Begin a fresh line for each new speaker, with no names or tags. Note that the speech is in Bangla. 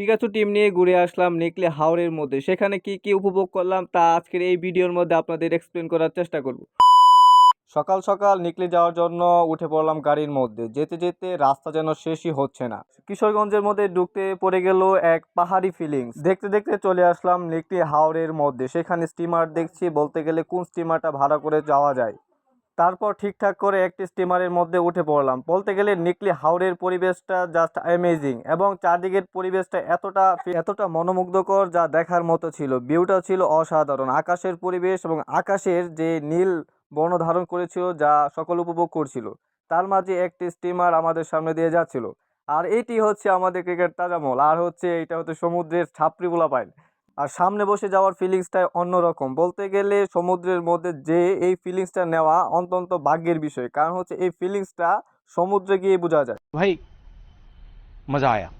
পিকাচু টিম নিয়ে ঘুরে আসলাম নেকলে হাওরের মধ্যে। সেখানে কি কি উপভোগ করলাম তা আজকের এই ভিডিওর মধ্যে আপনাদের এক্সপ্লেন করার চেষ্টা করব। সকাল সকাল নিকলে যাওয়ার জন্য উঠে পড়লাম গাড়ির মধ্যে। যেতে যেতে রাস্তা যেন শেষই হচ্ছে না। কিশোরগঞ্জের মধ্যে ঢুকতে পড়ে গেল এক পাহাড়ি ফিলিংস দেখতে দেখতে চলে আসলাম নিকলি হাওরের মধ্যে। সেখানে স্টিমার দেখছি, বলতে গেলে কোন স্টিমারটা ভাড়া করে যাওয়া যায়? তারপর ঠিকঠাক করে একটি স্টিমারের মধ্যে উঠে পড়লাম। বলতে গেলে নিকলি হাওরের পরিবেশটা জাস্ট অ্যামেজিং এবং চারদিকের পরিবেশটা এতটা এতটা মনোমুগ্ধকর যা দেখার মতো ছিল। ভিউটা ছিল অসাধারণ। আকাশের পরিবেশ এবং আকাশের যে নীল বর্ণ ধারণ করেছিল যা সকল উপভোগ করছিল, তার মাঝে একটি স্টিমার আমাদের সামনে দিয়ে যাচ্ছিল। আর এটি হচ্ছে আমাদের ক্রিকেট তাজামল আর হচ্ছে এটা হচ্ছে সমুদ্রের ছাপড়ি পাইন আর সামনে বসে যাওয়ার ফিলিংসটা অন্যরকম। বলতে গেলে সমুদ্রের মধ্যে যে এই ফিলিংসটা নেওয়া অত্যন্ত ভাগ্যের বিষয়। কারণ হচ্ছে এই ফিলিংসটা সমুদ্রে গিয়ে বোঝা যায়।
ভাই, মজা আয়া।